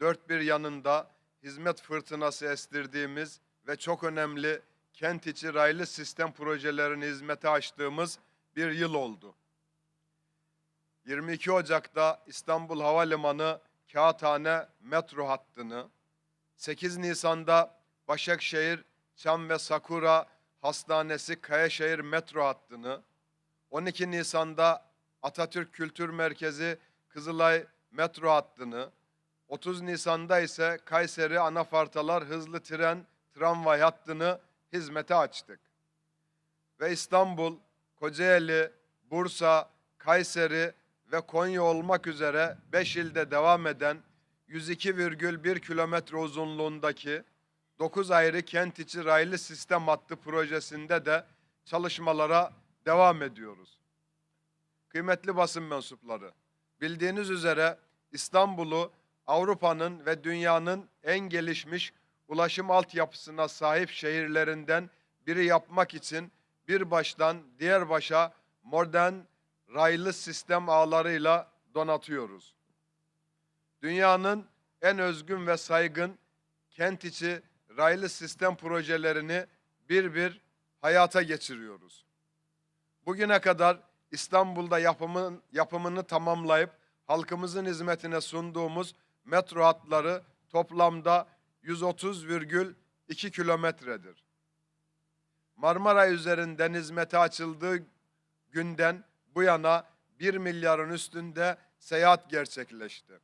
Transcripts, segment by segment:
dört bir yanında hizmet fırtınası estirdiğimiz ve çok önemli kent içi raylı sistem projelerini hizmete açtığımız bir yıl oldu. 22 Ocak'ta İstanbul Havalimanı Kağıthane metro hattını, 8 Nisan'da Başakşehir Çam ve Sakura Hastanesi Kayaşehir metro hattını, 12 Nisan'da Atatürk Kültür Merkezi Kızılay metro hattını, 30 Nisan'da ise Kayseri Anafartalar Hızlı Tren Tramvay hattını hizmete açtık. Ve İstanbul, Kocaeli, Bursa, Kayseri ve Konya olmak üzere 5 ilde devam eden 102,1 kilometre uzunluğundaki 9 ayrı kent içi raylı sistem hattı projesinde de çalışmalara devam ediyoruz. Kıymetli basın mensupları, bildiğiniz üzere İstanbul'u Avrupa'nın ve dünyanın en gelişmiş ulaşım altyapısına sahip şehirlerinden biri yapmak için bir baştan diğer başa modern raylı sistem ağlarıyla donatıyoruz. Dünyanın en özgün ve saygın kent içi raylı sistem projelerini bir bir hayata geçiriyoruz. Bugüne kadar İstanbul'da yapımın, yapımını tamamlayıp halkımızın hizmetine sunduğumuz metro hatları toplamda 130,2 kilometredir. Marmara üzerinden hizmete açıldığı günden bu yana 1 milyarın üstünde seyahat gerçekleşti.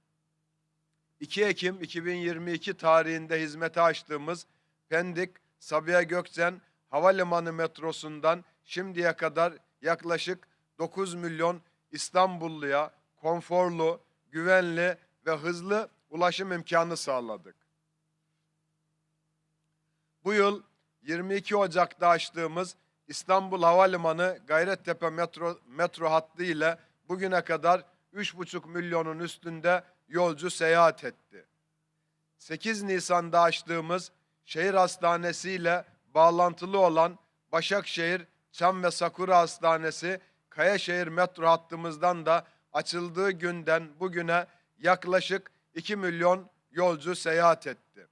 2 Ekim 2022 tarihinde hizmete açtığımız Pendik Sabiha Gökçen Havalimanı metrosundan şimdiye kadar yaklaşık 9 milyon İstanbulluya konforlu, güvenli ve hızlı ulaşım imkanı sağladık. Bu yıl 22 Ocak'ta açtığımız İstanbul Havalimanı Gayrettepe metro, metro hattı ile bugüne kadar 3,5 milyonun üstünde yolcu seyahat etti. 8 Nisan'da açtığımız şehir hastanesi ile bağlantılı olan Başakşehir Çam ve Sakura Hastanesi Kayaşehir metro hattımızdan da açıldığı günden bugüne yaklaşık 2 milyon yolcu seyahat etti.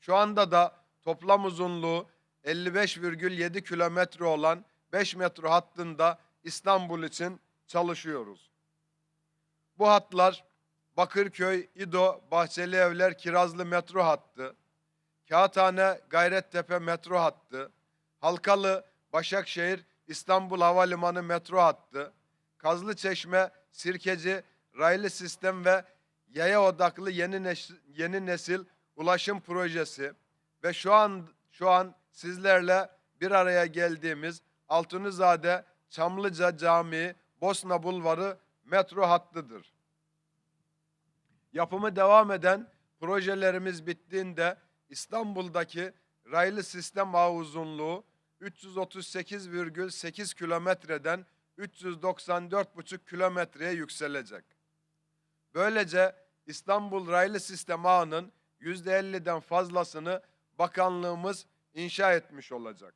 Şu anda da toplam uzunluğu 55,7 kilometre olan 5 metro hattında İstanbul için çalışıyoruz. Bu hatlar Bakırköy, İdo, Bahçeli Evler, Kirazlı metro hattı, Kağıthane, Gayrettepe metro hattı, Halkalı, Başakşehir, İstanbul Havalimanı metro hattı, Kazlıçeşme, Sirkeci, raylı sistem ve yaya odaklı yeni nesil, yeni nesil ulaşım projesi ve şu an şu an sizlerle bir araya geldiğimiz Altunizade Çamlıca Camii Bosna Bulvarı metro hattıdır. Yapımı devam eden projelerimiz bittiğinde İstanbul'daki raylı sistem ağı uzunluğu 338,8 kilometreden 394,5 kilometreye yükselecek. Böylece İstanbul raylı sistem ağının %50'den fazlasını bakanlığımız inşa etmiş olacak.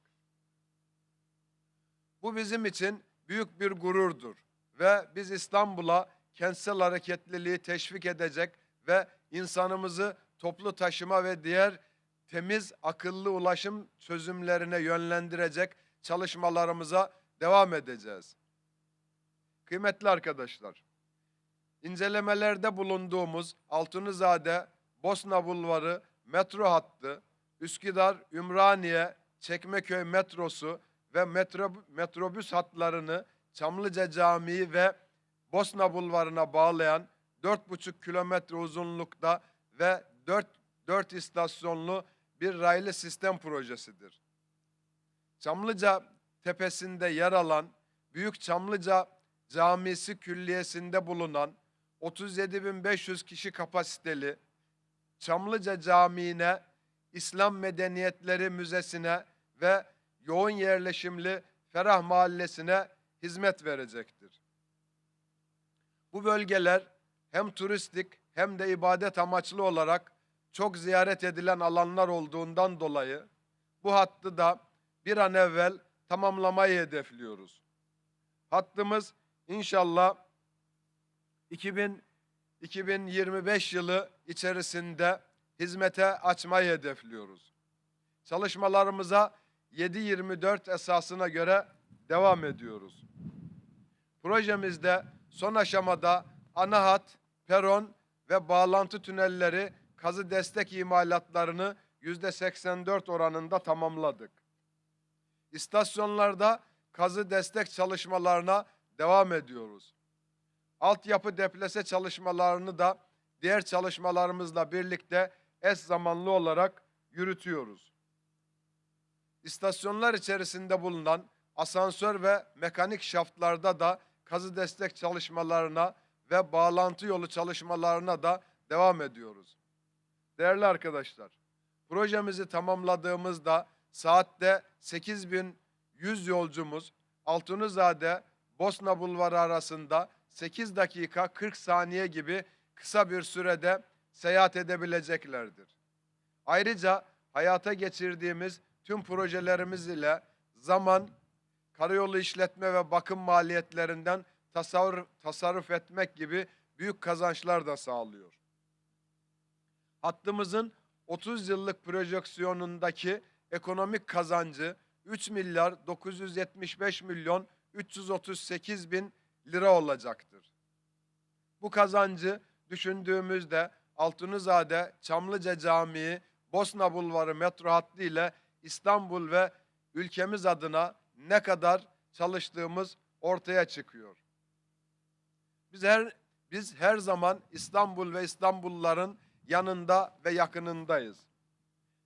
Bu bizim için büyük bir gururdur ve biz İstanbul'a kentsel hareketliliği teşvik edecek ve insanımızı toplu taşıma ve diğer temiz, akıllı ulaşım çözümlerine yönlendirecek çalışmalarımıza devam edeceğiz. Kıymetli arkadaşlar, incelemelerde bulunduğumuz Altunizade, Bosna Bulvarı metro hattı, Üsküdar, Ümraniye, Çekmeköy metrosu ve metro, metrobüs hatlarını Çamlıca Camii ve Bosna Bulvarı'na bağlayan 4,5 kilometre uzunlukta ve 4, 4 istasyonlu bir raylı sistem projesidir. Çamlıca tepesinde yer alan Büyük Çamlıca Camisi Külliyesi'nde bulunan 37.500 kişi kapasiteli Çamlıca Camii'ne, İslam Medeniyetleri Müzesi'ne ve yoğun yerleşimli Ferah Mahallesi'ne hizmet verecektir. Bu bölgeler hem turistik hem de ibadet amaçlı olarak çok ziyaret edilen alanlar olduğundan dolayı bu hattı da bir an evvel tamamlamayı hedefliyoruz. Hattımız inşallah 2025 yılı içerisinde hizmete açmayı hedefliyoruz. Çalışmalarımıza 7-24 esasına göre devam ediyoruz. Projemizde son aşamada ana hat, peron ve bağlantı tünelleri kazı destek imalatlarını %84 oranında tamamladık. İstasyonlarda kazı destek çalışmalarına devam ediyoruz. Altyapı deplase çalışmalarını da diğer çalışmalarımızla birlikte eş zamanlı olarak yürütüyoruz. İstasyonlar içerisinde bulunan asansör ve mekanik şaftlarda da kazı destek çalışmalarına ve bağlantı yolu çalışmalarına da devam ediyoruz. Değerli arkadaşlar, projemizi tamamladığımızda saatte 8100 yolcumuz Altunizade Bosna Bulvarı arasında 8 dakika 40 saniye gibi kısa bir sürede seyahat edebileceklerdir. Ayrıca hayata geçirdiğimiz tüm projelerimiz ile zaman, karayolu işletme ve bakım maliyetlerinden tasarruf, tasarruf etmek gibi büyük kazançlar da sağlıyor. Hattımızın 30 yıllık projeksiyonundaki ekonomik kazancı 3 milyar 975 milyon 338 bin lira olacaktır. Bu kazancı düşündüğümüzde Altunizade, Çamlıca Camii, Bosna Bulvarı metro hattı ile İstanbul ve ülkemiz adına ne kadar çalıştığımız ortaya çıkıyor. Biz her biz her zaman İstanbul ve İstanbulluların yanında ve yakınındayız.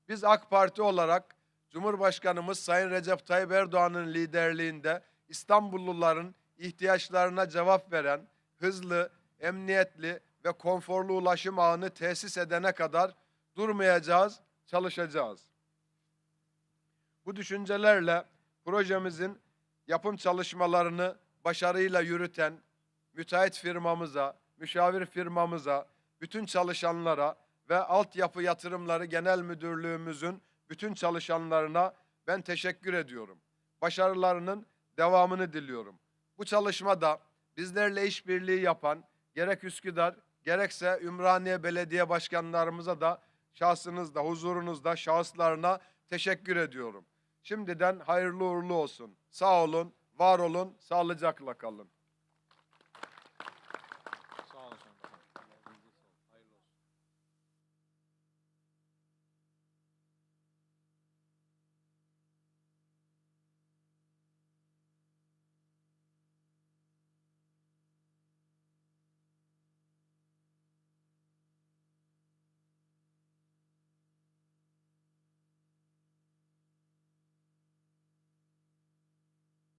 Biz AK Parti olarak Cumhurbaşkanımız Sayın Recep Tayyip Erdoğan'ın liderliğinde İstanbulluların ihtiyaçlarına cevap veren hızlı, emniyetli ve konforlu ulaşım ağını tesis edene kadar durmayacağız, çalışacağız. Bu düşüncelerle projemizin yapım çalışmalarını başarıyla yürüten müteahhit firmamıza, müşavir firmamıza, bütün çalışanlara ve Altyapı Yatırımları Genel Müdürlüğümüzün bütün çalışanlarına ben teşekkür ediyorum. Başarılarının devamını diliyorum. Bu çalışmada bizlerle işbirliği yapan gerek Üsküdar gerekse Ümraniye Belediye Başkanlarımıza da şahsınızda, huzurunuzda şahıslarına teşekkür ediyorum. Şimdiden hayırlı uğurlu olsun. Sağ olun, var olun, sağlıcakla kalın.